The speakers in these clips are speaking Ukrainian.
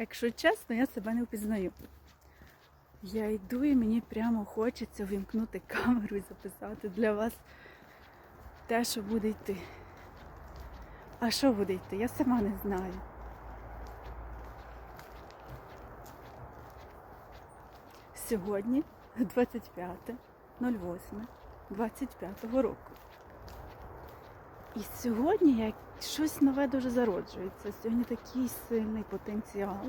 Якщо чесно, я себе не впізнаю. Я йду і мені прямо хочеться вимкнути камеру і записати для вас те, що буде йти. А що буде йти? Я сама не знаю. Сьогодні 25.08.25 року. І сьогодні як щось нове дуже зароджується. Сьогодні такий сильний потенціал.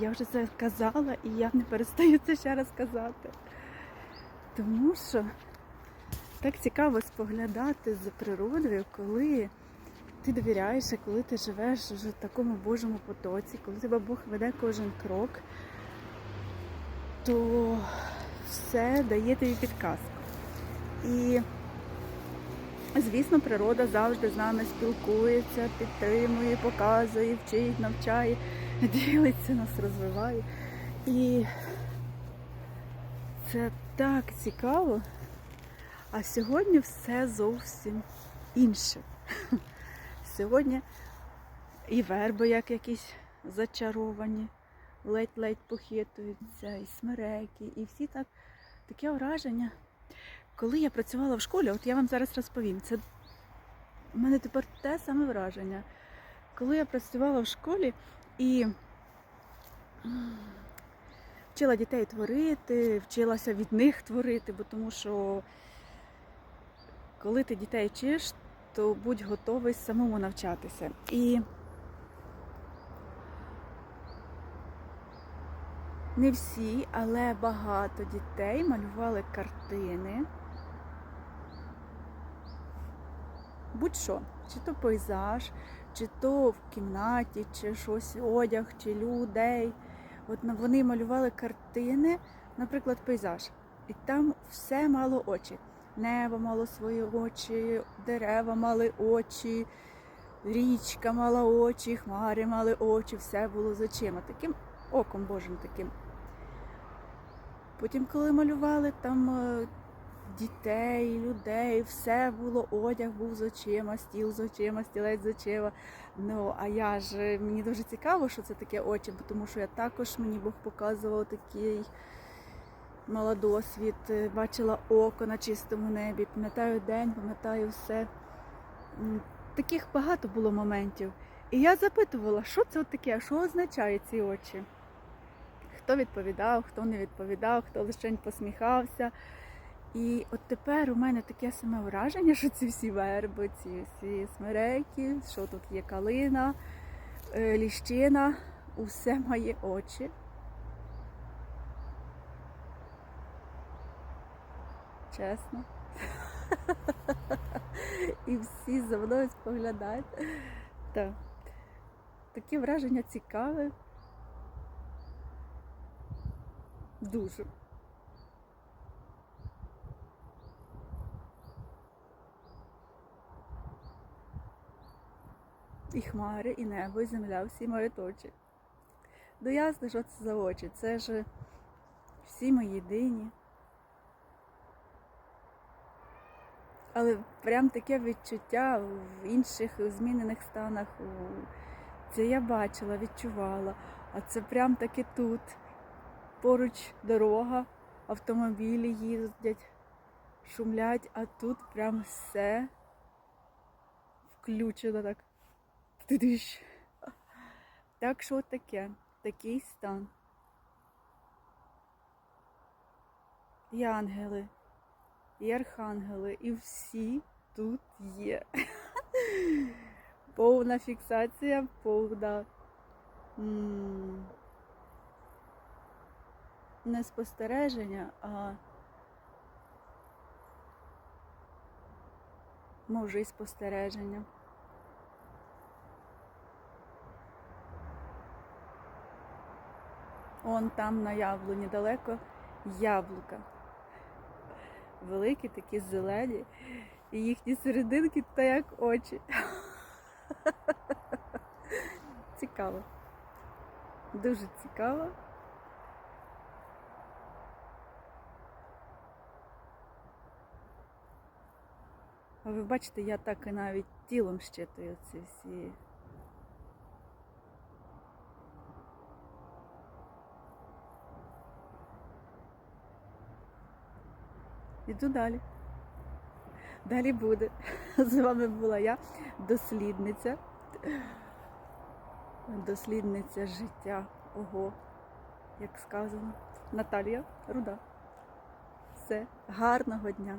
Я вже це казала і я не перестаю це ще раз казати. Тому що так цікаво споглядати за природою, коли ти довіряєш, коли ти живеш вже в такому Божому потоці, коли тебе Бог веде кожен крок, то все дає тобі підказку. І, звісно, природа завжди з нами спілкується, підтримує, показує, вчить, навчає, ділиться, нас розвиває. І це так цікаво. А сьогодні все зовсім інше. Сьогодні і верби, як якісь зачаровані, ледь-ледь похитуються, і смереки, і всі так таке враження. Коли я працювала в школі, от я вам зараз розповім, це у мене тепер те саме враження. Коли я працювала в школі і вчила дітей творити, вчилася від них творити, бо тому що коли ти дітей вчиш, то будь готовий самому навчатися. І не всі, але багато дітей малювали картини. Будь-що, чи то пейзаж, чи то в кімнаті, чи щось одяг, чи людей. От вони малювали картини, наприклад, пейзаж. І там все мало очі. Небо мало свої очі, дерева мали очі, річка мала очі, хмари мали очі, все було з очима. Таким оком Божим таким. Потім, коли малювали там е, дітей, людей, все було, одяг був з очима, стіл з очима, стілець з очима. Ну, а я ж мені дуже цікаво, що це таке очі, тому що я також мені Бог показував такий мала досвід, е, бачила око на чистому небі, пам'ятаю день, пам'ятаю все. Таких багато було моментів. І я запитувала, що це таке, що означають ці очі. Хто відповідав, хто не відповідав, хто лише посміхався. І от тепер у мене таке саме враження, що ці всі верби, ці всі смереки, що тут є калина, е, ліщина, усе має очі. Чесно. І всі за мною споглядають. Так. Таке враження цікаве. Дуже. І хмари, і небо, і земля, всі мають очі. Ну ясно, що це за очі. Це ж всі ми єдині. Але прям таке відчуття в інших змінених станах. Це я бачила, відчувала. А це прям таки тут. Поруч дорога, автомобілі їздять, шумлять, а тут прям все включено так. Тидиш. Так що таке, такий стан. І ангели, і архангели, і всі тут є. Повна фіксація, повна. Не спостереження, а може і спостереження. Он там на яблуні далеко яблука. Великі такі зелені, і їхні серединки та як очі. Цікаво. Дуже цікаво. А ви бачите, я так і навіть тілом щитую ці всі Іду далі. Далі буде. З вами була я, дослідниця. Дослідниця життя. Ого, як сказано. Наталія Руда. Все, гарного дня.